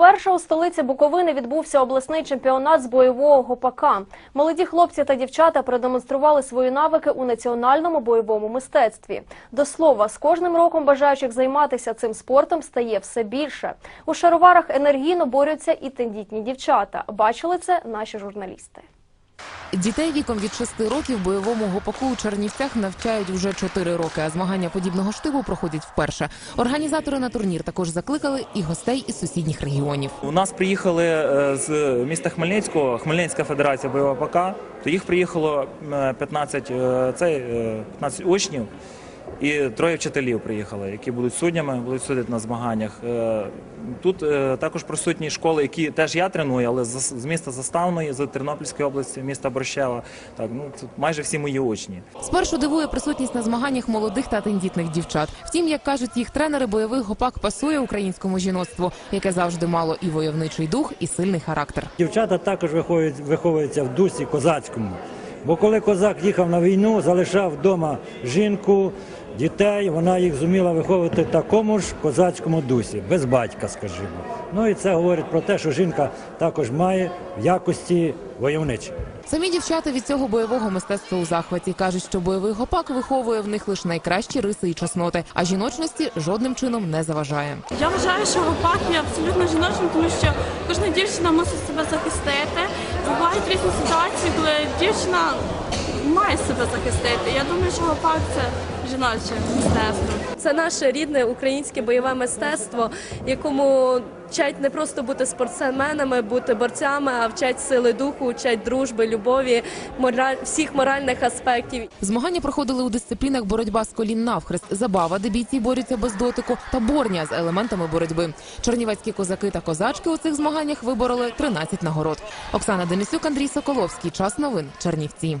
Вперше у столиці Буковини відбувся обласний чемпіонат з бойового гопака. Молоді хлопці та дівчата продемонстрували свої навики у національному бойовому мистецтві. До слова, з кожним роком бажаючих займатися цим спортом стає все більше. У шароварах енергійно борються і тендітні дівчата. Бачили це наші журналісти. Дітей віком від 6 років бойовому гопаку у Чернівцях навчають вже 4 роки, а змагання подібного штибу проходять вперше. Організатори на турнір також закликали і гостей із сусідніх регіонів. У нас приїхали е, з міста Хмельницького, Хмельницька федерація бойового ПК, то їх приїхало е, 15, це цей, е, 15 учнів і троє вчителів приїхали, які будуть суднями, будуть судити на змаганнях. Е, Тут е, також присутні школи, які теж я треную, але з з міста Заставної, з Тернопільської області, міста Борщева. Так, ну тут майже всі мої учні. Спершу дивує присутність на змаганнях молодих та тендітних дівчат. Втім, як кажуть їх тренери, бойовий гопак пасує українському жіноцтву, яке завжди мало і войовничий дух, і сильний характер. Дівчата також виховують, виховуються в дусі козацькому. Бо коли козак їхав на війну, залишав вдома жінку, дітей, вона їх зуміла виховувати в такому ж козацькому дусі, без батька, скажімо. Ну і це говорить про те, що жінка також має в якості войовничі. Самі дівчата від цього бойового мистецтва у захваті кажуть, що бойовий гопак виховує в них лише найкращі риси і чесноти, а жіночності жодним чином не заважає. Я вважаю, що гопак є абсолютно жіночим, тому що кожна дівчина мусить себе захистити. Бувають різні ситуації, коли дівчина має себе захистити. Я думаю, що гопак це жіноче мистецтво. Це наше рідне українське бойове мистецтво, якому вчать не просто бути спортсменами, бути борцями, а вчать сили духу, вчать дружби, любові, мораль всіх моральних аспектів. Змагання проходили у дисциплінах боротьба з колін навхрест, забава, де бійці борються без дотику, та борня з елементами боротьби. Чернівецькі козаки та козачки у цих змаганнях вибороли 13 нагород. Оксана Денисюк, Андрій Соколовський. Час новин. Чернівці.